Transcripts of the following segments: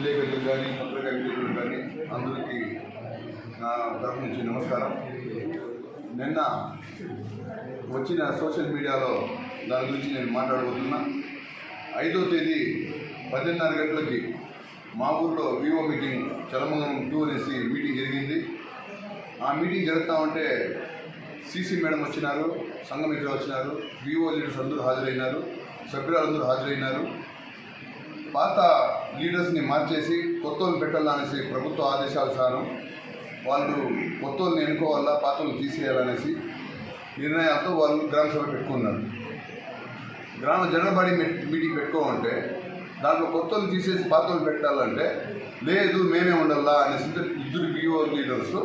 విలేకరులకు కానీ పత్రికా విలేకరులకు కానీ అందరికీ నా తరఫు నుంచి నమస్కారం. నిన్న వచ్చిన సోషల్ మీడియాలో దాని గురించి నేను మాట్లాడబోతున్నా. ఐదో తేదీ పదిన్నర గంటలకి మా ఊర్లో వివో మీటింగ్ చలమంగం టూ అనేసి మీటింగ్ జరిగింది. ఆ మీటింగ్ జరుగుతామంటే ఉంటే సీసీ మేడం వచ్చినారు సంఘమిత్ర వచ్చినారు వివో లీడర్స్ అందరూ హాజరైనారు సభ్యులందరూ హాజరైనారు. పాత లీడర్స్ని మార్చేసి కొత్త పెట్టాలనేసి ప్రభుత్వ ఆదేశానుసారం వాళ్ళు కొత్త వాళ్ళని ఎన్నుకోవాలా పాత్రలు తీసేయాలనేసి నిర్ణయాలతో వాళ్ళు గ్రామ సభ పెట్టుకున్నారు. గ్రామ జనబడి మీటింగ్ పెట్టుకోమంటే దాంట్లో కొత్త తీసేసి పాత్రలు పెట్టాలంటే లేదు మేమే ఉండాలా అనేసి ఇద్దరు బిఓ లీడర్స్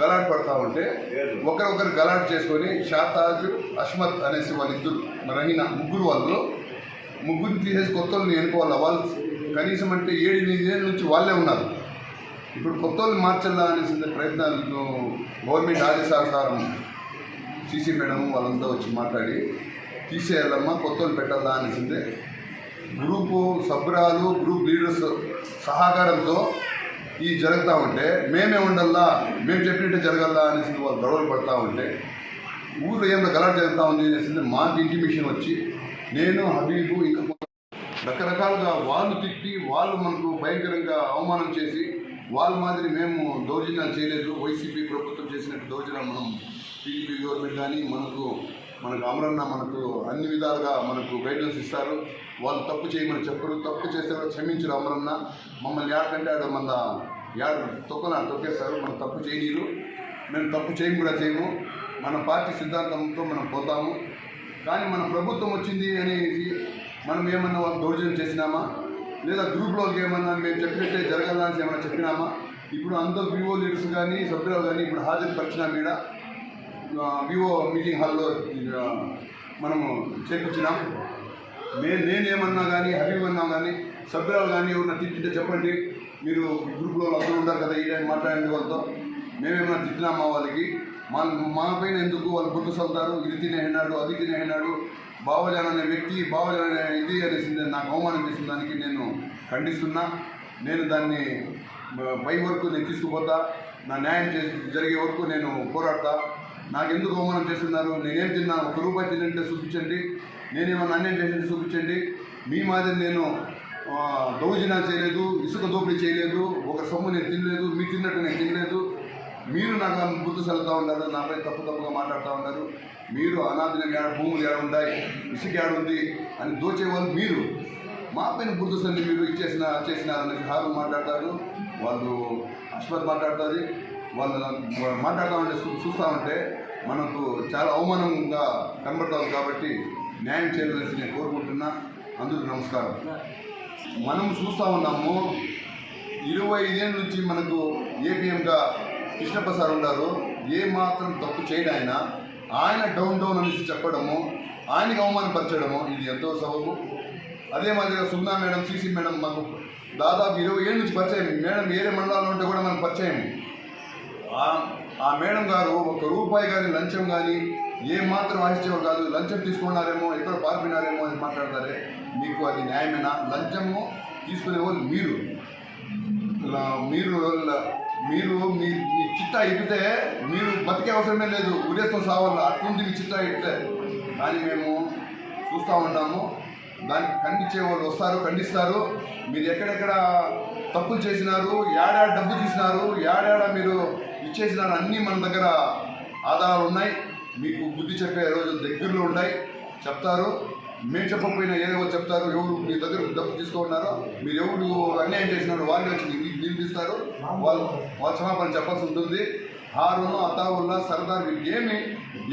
గలాట్ పడతా ఉంటే ఒకరొకరు గలాట్ చేసుకొని షాతాజు అష్మత్ అనేసి వాళ్ళిద్దరు రహీనా ముగ్గురు వాళ్ళు ముగ్గురిని తీసేసి కొత్త వాళ్ళని ఎన్నుకోవాలి వాళ్ళు? కనీసం అంటే ఏడు ఎనిమిది ఏళ్ళ నుంచి వాళ్ళే ఉన్నారు. ఇప్పుడు కొత్త వాళ్ళు మార్చాలా అనేసి ప్రయత్నాలు గవర్నమెంట్ ఆదేశానుసారం సీసీ మేడం వాళ్ళంతా వచ్చి మాట్లాడి తీసేయాలమ్మా కొత్త వాళ్ళు పెట్టాలా అనేసిందే. గ్రూపు సభ్యురాలు గ్రూప్ లీడర్స్ సహకారంతో ఈ జరుగుతూ ఉంటే మేమే ఉండల్లా మేము చెప్పినట్టే జరగల్లా అనేసి వాళ్ళు గొడవలు పడతా ఉంటే ఊళ్ళో ఏమైనా గలాట్ జరుగుతూ ఉంది అనేసి మాకు ఇంటిమేషన్ వచ్చి నేను హబీబు ఇంకా రకరకాలుగా వాళ్ళు తిట్టి వాళ్ళు మనకు భయంకరంగా అవమానం చేసి వాళ్ళ మాదిరి మేము దౌర్జన్యాలు చేయలేదు. వైసీపీ ప్రభుత్వం చేసినట్టు దౌర్జన్యాలు మనం టీడీపీ గవర్నమెంట్ కానీ మనకు మనకు అమరన్న మనకు అన్ని విధాలుగా మనకు గైడెన్స్ ఇస్తారు. వాళ్ళు తప్పు చేయమని చెప్పరు. తప్పు చేస్తారో క్షమించరు అమరన్న మమ్మల్ని యాడకంటే ఆడ మన యాడ తొక్కన తొక్కేస్తారు. మనం తప్పు చేయనీరు. మేము తప్పు చేయము కూడా చేయము. మన పార్టీ సిద్ధాంతంతో మనం పోతాము. కానీ మన ప్రభుత్వం వచ్చింది అనేసి మనం ఏమన్నా వాళ్ళు దౌర్జన్యం చేసినామా? లేదా గ్రూప్లోకి ఏమన్నా మేము చెప్పినట్టే జరగాలని ఏమైనా చెప్పినామా? ఇప్పుడు అందరూ వివో లీడర్స్ కానీ సభ్యులు కానీ ఇప్పుడు హాజరు పరిచిన మీద వివో మీటింగ్ హాల్లో మనము చేర్పించినాం. మే నేనేమన్నా కానీ హబీబ్ అన్నా కానీ సభ్యురాలు కానీ ఎవరన్నా తిట్టింటే చెప్పండి. మీరు గ్రూప్లో అందరూ ఉంటారు కదా ఈ మాట్లాడండి వాళ్ళతో. మేమేమన్నా తిట్టినామా వాళ్ళకి? మా మన పైన ఎందుకు వాళ్ళు గుర్తు చల్లుతారు ఇది తినేసినాడు అది తినేసినాడు బావజాన్ అనే వ్యక్తి బావజాన్ అనే ఇది అనేసింది నాకు అవమానం చేసిన దానికి నేను ఖండిస్తున్నా. నేను దాన్ని పై వరకు నేను తీసుకుపోతా. నా న్యాయం చేసి జరిగే వరకు నేను పోరాడతా. నాకు ఎందుకు అవమానం చేస్తున్నారు? నేనేం తిన్నా? ఒక రూపాయి తినంటే చూపించండి. నేనేమన్నా అన్యాయం చేసింది చూపించండి. మీ మాదిరి నేను ఆ, దౌర్జన్యాలు చేయలేదు ఇసుక దోపిడీ చేయలేదు ఒక సొమ్ము నేను తినలేదు మీరు తిన్నట్టు నేను తినలేదు. మీరు నాకు బుద్ధి చల్లుతూ ఉన్నారు నాపై తప్పు తప్పుగా మాట్లాడుతూ ఉన్నారు. మీరు అనాదిన ఏడ భూములు ఏడ ఉన్నాయి ఇసుక ఏడ ఉంది అని దోచేవాళ్ళు మీరు. మా పైన బుద్ధి చల్లి మీరు ఇచ్చేసిన చేసినారని హారు మాట్లాడతారు. వాళ్ళు అశ్వత్ మాట్లాడుతుంది వాళ్ళు మాట్లాడుతూ ఉంటే చూస్తూ ఉంటే మనకు చాలా అవమానంగా కనబడుతుంది కాబట్టి న్యాయం చేయవలసి నేను కోరుకుంటున్నా. అందరికీ నమస్కారం. మనం చూస్తూ ఉన్నాము ఇరవై ఐదేళ్ళ నుంచి మనకు ఏపీఎంగా కృష్ణప్రసాద్ ఉన్నారు. ఏ మాత్రం తప్పు చేయడం ఆయన. ఆయన డౌన్ డౌన్ అనేసి చెప్పడము ఆయనకి అవమానపరచడము ఇది ఎంతో సబబు. అదే మాదిరిగా సున్నా మేడం సీసీ మేడం మాకు దాదాపు ఇరవై ఏళ్ళ నుంచి పరిచయం. మేడం వేరే మండలాల్లో ఉంటే కూడా మనకు పరిచయం. ఆ- మేడం గారు ఒక రూపాయి కానీ లంచం కానీ ఏ మాత్రం ఆశించేవారు కాదు. లంచం తీసుకున్నారేమో ఎక్కడ పారిపోయినారేమో అని మాట్లాడతారే. మీకు అది న్యాయమేనా? లంచము తీసుకునే వాళ్ళు మీరు. మీరు మీరు మీ మీ చిట్టా ఇప్పితే మీరు బతికే అవసరమే లేదు. ఉరేస్తాం సావాల? అట్లుంది మీ చిట్టా ఇప్పితే. కానీ మేము చూస్తూ ఉంటాము. దానికి ఖండించే వాళ్ళు వస్తారు ఖండిస్తారు. మీరు ఎక్కడెక్కడ తప్పులు చేసినారు ఏడాడ డబ్బు తీసినారు ఏడాడ మీరు ఇచ్చేసినారు అన్నీ మన దగ్గర ఆధారాలు ఉన్నాయి. మీకు బుద్ధి చెప్పే రోజు దగ్గరలో ఉన్నాయి చెప్తారు. మేము చెప్పకపోయినా ఏదో చెప్తారు ఎవరు మీ దగ్గర డబ్బు తీసుకున్నారో మీరు ఎవరు అన్యాయం చేసినారో వాళ్ళు వచ్చి మీకు నిలిపిస్తారు వాళ్ళు వాళ్ళ క్షమాపణ చెప్పాల్సి ఉంటుంది. హారును అతావుల్లా సరదార్ వీళ్ళకి ఏమి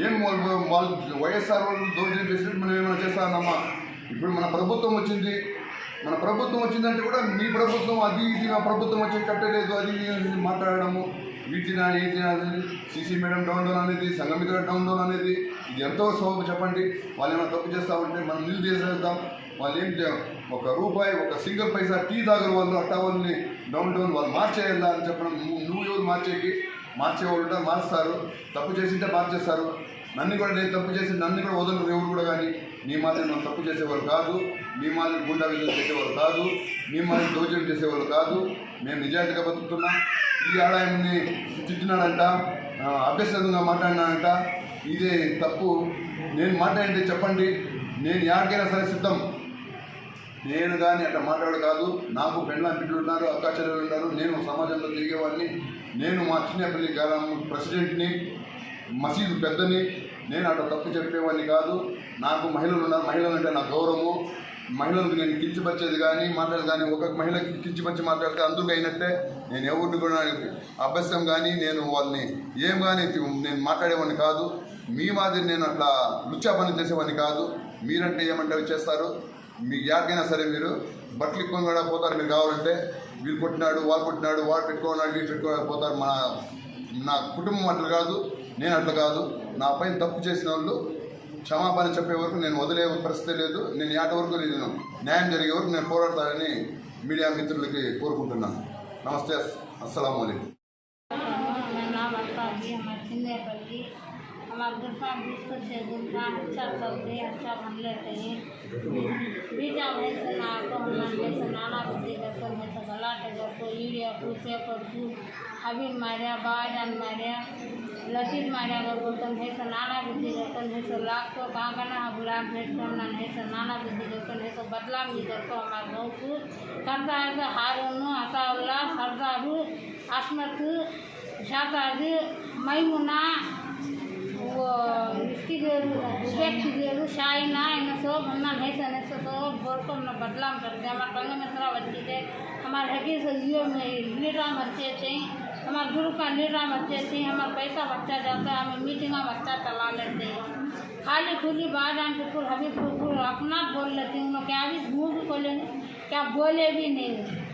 ఏం వాళ్ళు వాళ్ళు వైఎస్ఆర్ వాళ్ళు దౌర్జన్యం చేసినట్టు మనం ఏమైనా చేస్తానమ్మా ఇప్పుడు మన ప్రభుత్వం వచ్చింది. మన ప్రభుత్వం వచ్చిందంటే కూడా మీ ప్రభుత్వం అది ఇది మా ప్రభుత్వం వచ్చి కట్టలేదు అది ఇది అని మాట్లాడడము. వీటినా ఏంటి అనేది సీసీ మేడం డౌన్ డౌన్ అనేది సంఘమిత్ర డౌన్ డౌన్ అనేది ఇది ఎంతో సోపు చెప్పండి. వాళ్ళు ఏమైనా తప్పు చేస్తా ఉంటే మనం నిధులు చేసేద్దాం. వాళ్ళు ఏం ఒక రూపాయి ఒక సింగిల్ పైసా టీ తాగరు వాళ్ళు అట్టా వాళ్ళని డౌన్ డౌన్ వాళ్ళు మార్చేయాలా అని చెప్పడం. నువ్వు నువ్వు ఎవరు మార్చేకి? మార్చేవాళ్ళు ఉంటారు, మారుస్తారు. తప్పు చేసింటే మార్చేస్తారు. నన్ను కూడా నేను తప్పు చేసి నన్ను కూడా వదలరు ఎవరు కూడా కానీ నీ మాదిరి నన్ను తప్పు చేసేవారు కాదు. మీ మాదిరి గుండా విజయం చేసేవాళ్ళు కాదు. మీ మాదిరి దోచనం చేసేవారు కాదు. మేము నిజాయితీగా బతుకుతున్నాం. ఈ ఆదాయాన్ని తిట్టినాడంట అభ్యసంగా మాట్లాడినాడంట. ఇదే తప్పు. నేను మాట్లాడితే చెప్పండి. నేను యాడికైనా సరే సిద్ధం. నేను కానీ అట్లా మాట్లాడు కాదు. నాకు పెళ్ళ బిడ్డలు ఉన్నారు అక్క చెల్లెలు ఉన్నారు. నేను సమాజంలో తిరిగేవాడిని. నేను మా చిన్నపల్లి గ్రామం ప్రెసిడెంట్ని. మసీదు పెద్దని నేను అట్లా తప్పు చెప్పేవాడిని కాదు. నాకు మహిళలు ఉన్నారు మహిళలు అంటే నా గౌరవము. మహిళలకు నేను కించపరిచేది కానీ మాట్లాడదు కానీ ఒక మహిళకి కించపరిచి మాట్లాడితే అందుకు అయినట్టే నేను ఎవరిని కూడా అభ్యసం కానీ నేను వాళ్ళని ఏం కానీ నేను మాట్లాడేవాడిని కాదు. మీ మాదిరి నేను అట్లా లుచ్చా పని చేసేవాడిని కాదు. మీరంటే ఏమంటే చేస్తారు. మీకు యాడికైనా సరే మీరు బట్టలు ఎక్కువ కూడా పోతారు మీరు కావాలంటే. వీళ్ళు కొట్టినాడు వాళ్ళు కొట్టినాడు వాడు పెట్టుకున్నాడు వీళ్ళు పెట్టుకోవాలి పోతారు మన నా కుటుంబం అట్లా కాదు. నేను అట్లా కాదు. నా పైన తప్పు చేసిన వాళ్ళు క్షమాపణ చెప్పే వరకు నేను వదిలే పరిస్థితి లేదు. నేను యాట వరకు నేను న్యాయం జరిగే వరకు నేను పోరాడతానని మీడియా మిత్రులకి కోరుకుంటున్నాను. నమస్తే. అస్సలం हमारे घर दुश्मन बिस्कुट घर दुश्मन अच्छा सब्ज़ी अच्छा बन बनले चाहिए बीजा नहीं ना तो हमारे से नाना बच्चे जैसे जैसे गला घर को यूरिया कुर्से पर अभी मारिया बाज अन मारिया लसीद मारिया घर को बोतल है तो नाना बच्चे जैसे है तो लाख तो कहाँ करना हम लाख भेज करना है तो नाना बच्चे जैसे है तो बदला भी करते हमारे बहुत को। करता है तो हार उन्हों हता उल्लास हरदा भी आसमत जाता मैमुना इसकी जो शेख की इन सब हमारे कंगे में तरह बच्ची थे हमारे हकी से हमारे गुरु का लीडरा बच्चे थे हमारा पैसा बच्चा जाता है हमें मीटिंग में बच्चा चला लेते हैं खाली खुली बात आन बिल्कुल हबीब बिल्कुल अपना बोल लेती हूँ क्या भी मुँह भी खोले नहीं क्या बोले भी नहीं